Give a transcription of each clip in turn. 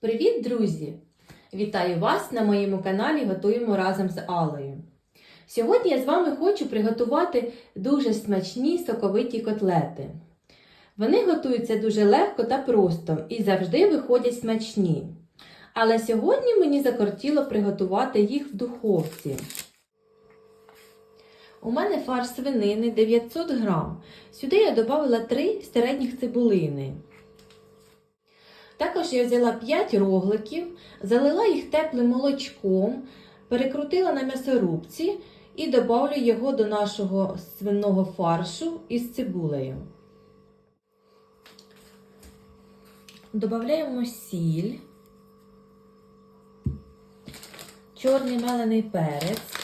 Привіт, друзі! Вітаю вас на моєму каналі Готуємо разом з Алою. Сьогодні я з вами хочу приготувати дуже смачні соковиті котлети. Вони готуються дуже легко та просто і завжди виходять смачні. Але сьогодні мені закортіло приготувати їх в духовці. У мене фарш свинини 900 грам. Сюди я додала 3 середніх цибулини. Також я взяла 5 рогликів, залила їх теплим молочком, перекрутила на м'ясорубці і додавлю його до нашого свиного фаршу із цибулею. Додаємо сіль, чорний мелений перець.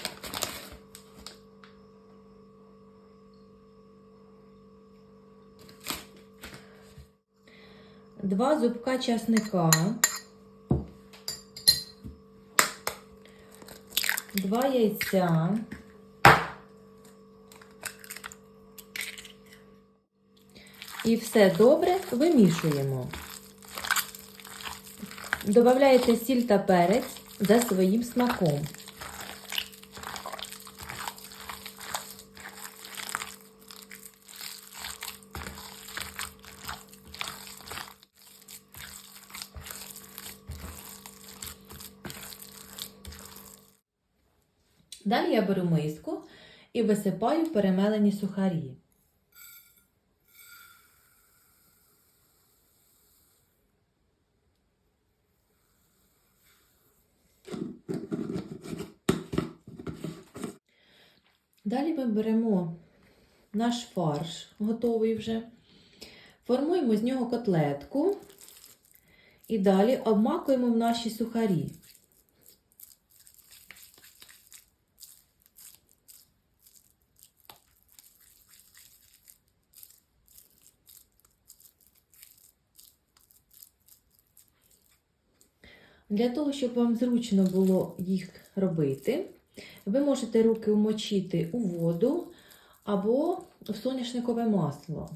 Два зубка часника, два яйця, і все добре вимішуємо. Добавляєте сіль та перець за своїм смаком. Далі я беру миску і висипаю перемелені сухарі. Далі ми беремо наш фарш, готовий вже, формуємо з нього котлетку і далі обмакуємо в наші сухарі. Для того, щоб вам зручно було їх робити, ви можете руки вмочити у воду або в соняшникове масло.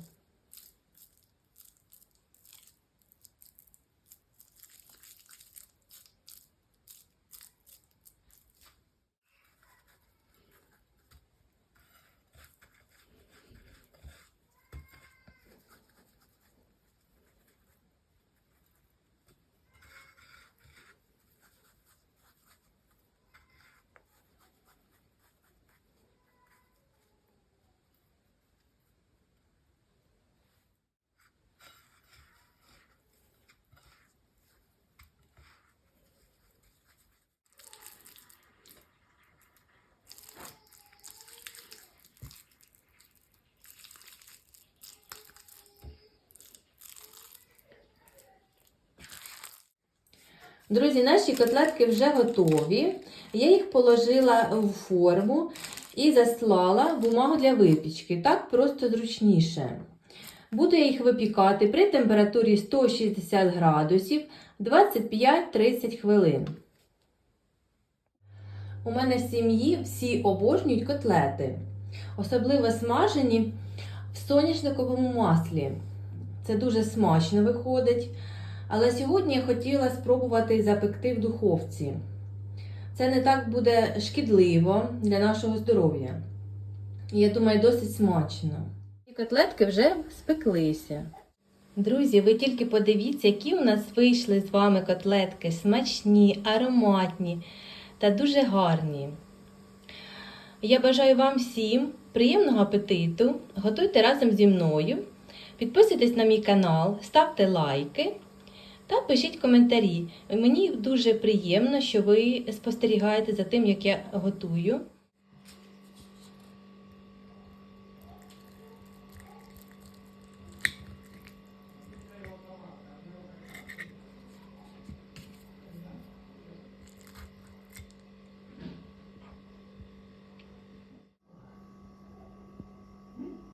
Друзі, наші котлетки вже готові. Я їх положила в форму і заслала бумагу для випічки. Так просто зручніше. Буду я їх випікати при температурі 160 градусів 25-30 хвилин. У мене в сім'ї всі обожнюють котлети, особливо смажені в соняшниковому маслі. Це дуже смачно виходить. Але сьогодні я хотіла спробувати запекти в духовці. Це не так буде шкідливо для нашого здоров'я. Я думаю, досить смачно. І котлетки вже спеклися. Друзі, ви тільки подивіться, які у нас вийшли з вами котлетки смачні, ароматні та дуже гарні. Я бажаю вам всім приємного апетиту. Готуйте разом зі мною. Підписуйтесь на мій канал, ставте лайки. Та пишіть коментарі. Мені дуже приємно, що ви спостерігаєте за тим, як я готую.